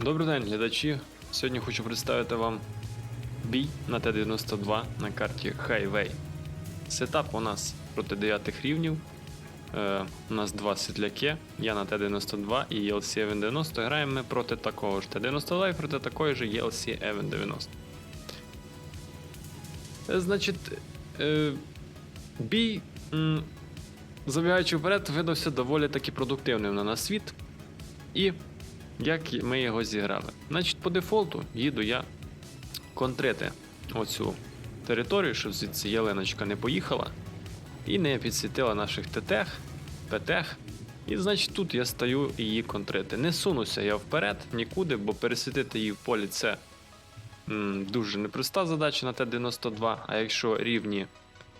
Добрий день, глядачі. Сьогодні хочу представити вам бій на Т-92 на карті Highway. Сетап у нас проти 9 рівнів. Е, у нас два світляки. Я на Т-92 і ELC Event 90. Граємо ми проти такого ж Т-92 і проти такої ж ELC Event 90. Е, Значить, е, бій, м, забігаючи вперед, видався доволі таки продуктивним на наш світ. І як ми його зіграли. Значить, по дефолту їду я контрити оцю територію, щоб звідси ялиночка не поїхала і не підсвітила наших ТТХ, ПТХ. І значить тут я стаю її контрити. Не сунуся я вперед нікуди, бо пересвітити її в полі це м, дуже непроста задача на Т-92. А якщо рівні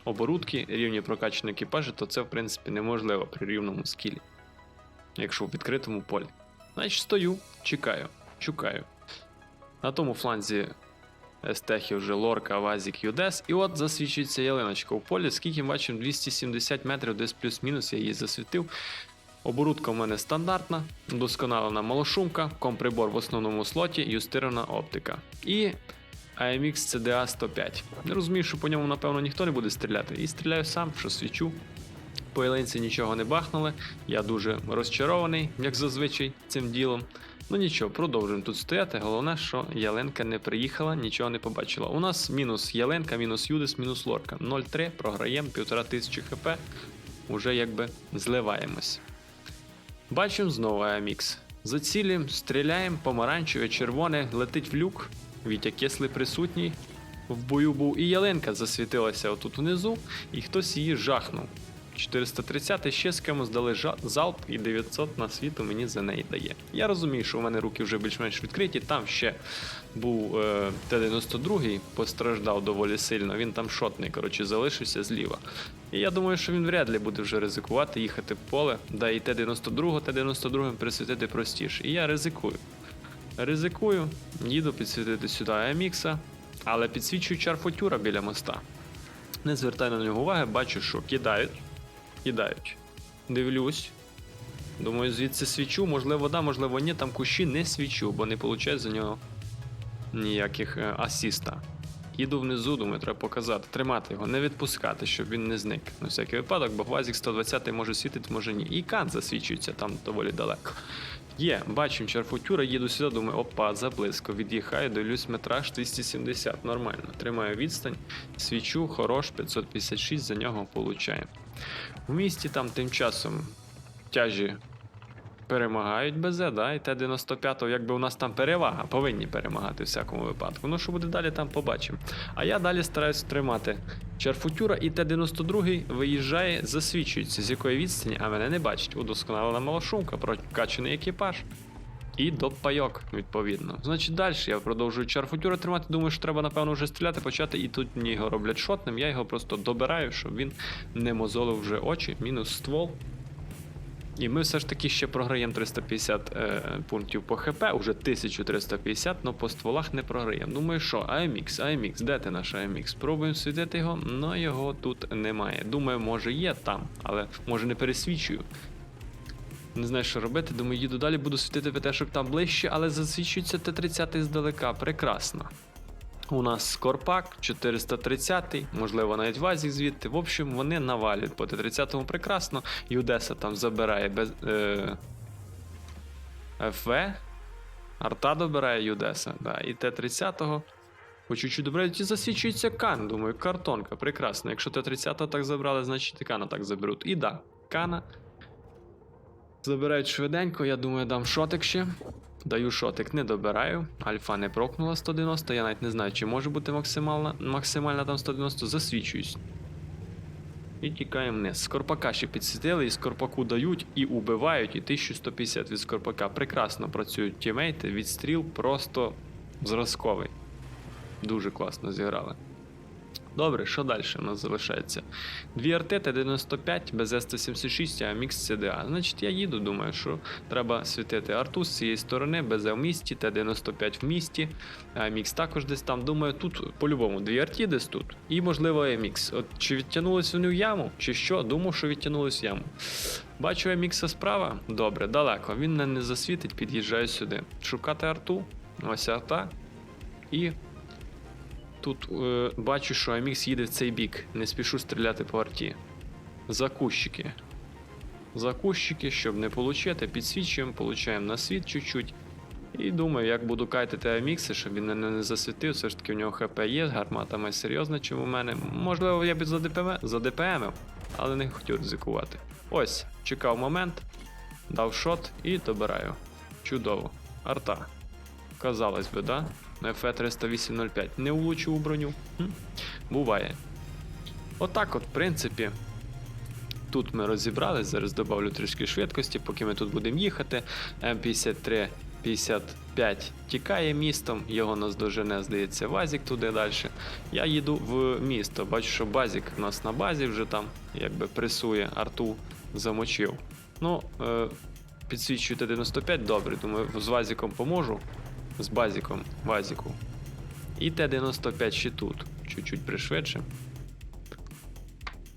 оборудки, рівні прокачані екіпажі, то це в принципі неможливо при рівному скілі, якщо в відкритому полі. Значить, стою, чекаю, чекаю. На тому фланзі Естехи вже Лорка, Вазік, Юдес. І от засвічується ялиночка у полі. Скільки бачимо, 270 метрів, десь плюс-мінус, я її засвітив. Оборудка в мене стандартна, досконалена малошумка, комприбор в основному слоті, юстирована оптика. І AMX CDA 105. Не розумію, що по ньому, напевно, ніхто не буде стріляти. І стріляю сам, що свічу. По ялинці нічого не бахнули. Я дуже розчарований, як зазвичай, цим ділом. Ну нічого, продовжуємо тут стояти. Головне, що ялинка не приїхала, нічого не побачила. У нас мінус ялинка, мінус Юдис, мінус лорка. 0,3, програємо, 1500 хп. Уже якби зливаємось. Бачимо знову AMX. Зацілюємо, стріляємо, помаранчеве, червоне, летить в люк. Вітя Кесли присутній. В бою був і ялинка засвітилася отут внизу, і хтось її жахнув. 430 ще з кимось дали залп, і 900 на світу мені за неї дає. Я розумію, що у мене руки вже більш-менш відкриті. Там ще був е, Т-92, постраждав доволі сильно. Він там шотний, коротше, залишився зліва. І я думаю, що він вряд ли буде вже ризикувати, їхати в поле, да і Т-92, Т-92 присвітити простіше. І я ризикую. Ризикую, їду підсвітити сюди AMX, але підсвічую чарфотюра біля моста. Не звертаю на нього уваги, бачу, що кидають. Кидають. Дивлюсь. Думаю, звідси свічу, можливо, да, можливо, ні, там кущі не свічу, бо не виходить за нього ніяких е, асіста. Іду внизу, думаю, треба показати, тримати його, не відпускати, щоб він не зник. На всякий випадок, бо Глазік 120 може світити, може ні. І кан засвічується там доволі далеко. Є, бачимо черфутюра, їду сюди, думаю, опа, заблизько. Від'їхаю, дивлюсь, метраж 270, нормально. Тримаю відстань, свічу, хорош, 556 за нього получаємо. В місті там тим часом тяжі перемагають БЗ, да? і Т-95, якби у нас там перевага, повинні перемагати в всякому випадку. Ну, що буде далі, там побачимо. А я далі стараюсь тримати Чарфутюра і Т-92 виїжджає, засвічується, з якої відстані, а мене не бачить. Удосконалена малошумка, прокачаний екіпаж. І доп-пайок, відповідно. Значить, далі я продовжую чарфутюра тримати. Думаю, що треба, напевно, вже стріляти, почати. І тут мені його роблять шотним. Я його просто добираю, щоб він не мозолив вже очі, мінус ствол. І ми все ж таки ще програємо 350 е, пунктів по ХП, уже 1350, але по стволах не програємо. Думаю, що AMX, AMX, де ти наш AMX? Спробуємо світити його, але його тут немає. Думаю, може є там, але може не пересвічую. Не знаю, що робити. Думаю, їду далі, буду світити ПТ-шок там ближче, але засвічується Т-30 здалека. Прекрасно. У нас Скорпак 430, можливо, навіть Вазік звідти. В общем, вони навалюють по Т-30 прекрасно. Юдеса там забирає без. Е. Арта добирає Юдеса. Да, і Т-30. По чуть-чуть і засвічується Кан. Думаю, картонка, прекрасно. Якщо Т-30 так забрали, значить і Кана так заберуть. І да, Кана. Забирають швиденько, я думаю, дам шотик ще. Даю шотик, не добираю. Альфа не прокнула 190, я навіть не знаю, чи може бути максимальна, максимальна там 190, засвічуюсь. І тікаємо вниз. Скорпака ще підсвітили, і скорпаку дають, і убивають, і 1150 від скорпака. Прекрасно працюють тімейти, відстріл просто зразковий. Дуже класно зіграли. Добре, що далі у нас залишається? Дві РТ Т-95 без С-176, а мікс ЦДА. Значить, я їду, думаю, що треба світити арту з цієї сторони, БЗ в місті, Т-95 в місті, мікс також десь там. Думаю, тут по-любому дві арті десь тут. І, можливо, мікс. От чи відтягнулись вони в яму, чи що? Думав, що відтягнулись в яму. Бачу Емікса справа? Добре, далеко. Він мене не засвітить, під'їжджаю сюди. Шукати арту. Ось арта. І тут е, бачу, що Емікс їде в цей бік. Не спішу стріляти по арті. За кущики. За кущики, щоб не получити, підсвічуємо, получаємо на світ чуть-чуть. І думаю, як буду кайтити Амікси, щоб він мене не засвітив, все ж таки в нього ХП є, гармата має серйозна, чим у мене. Можливо, я б за ДПМ, за ДПМів, але не хотів ризикувати. Ось, чекав момент, дав шот і добираю. Чудово. Арта. Казалось би, да? На FE30805. Не влучив у броню. Хм. Буває. Отак, от, в принципі, Тут ми розібрались, зараз добавлю трішки швидкості, поки ми тут будемо їхати. М53 55 тікає містом, його наздожене, здається, Вазік туди далі. Я їду в місто. Бачу, що Базік у нас на базі вже там якби пресує, арту замочив. Ну, е, підсвічую Т-95, добре, думаю, з Вазіком поможу. З Базіком, Вазіку. І Т-95 ще тут. Чуть-чуть пришвидше.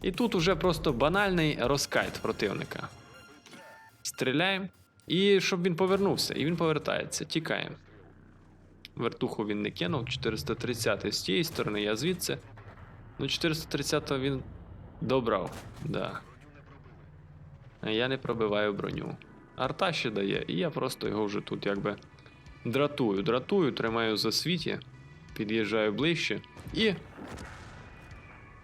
І тут уже просто банальний розкайт противника. Стріляємо. І щоб він повернувся. І він повертається. Тікаємо. Вертуху він не кинув. 430 з тієї сторони, я звідси. Ну, 430 він добрав. Да. Я не пробиваю броню. Арта ще дає, і я просто його вже тут якби дратую. Дратую, тримаю за світі, під'їжджаю ближче і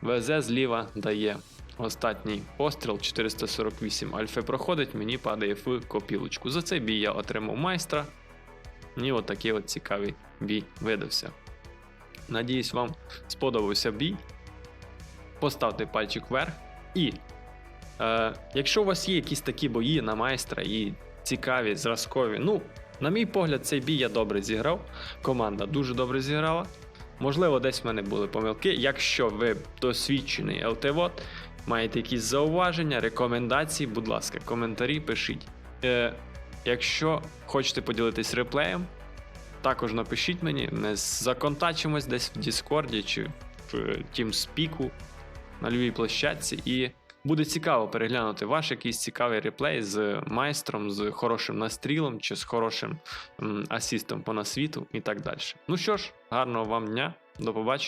ВЗ зліва дає останній постріл 448 альфи проходить, мені падає в копілочку. За цей бій я отримав майстра. І от от цікавий бій видався. Надіюсь, вам сподобався бій. Поставте пальчик вверх. І е, якщо у вас є якісь такі бої на майстра і цікаві, зразкові, ну, на мій погляд, цей бій я добре зіграв. Команда дуже добре зіграла. Можливо, десь в мене були помилки. Якщо ви досвідчений ЛТВОД, маєте якісь зауваження, рекомендації, будь ласка, коментарі пишіть. Е, якщо хочете поділитись реплеєм, також напишіть мені, ми законтачимось десь в Діскорді чи в TeamSpeak на любій площадці. І буде цікаво переглянути ваш якийсь цікавий реплей з майстром, з хорошим настрілом чи з хорошим асістом по насвіту і так далі. Ну що ж, гарного вам дня, до побачення.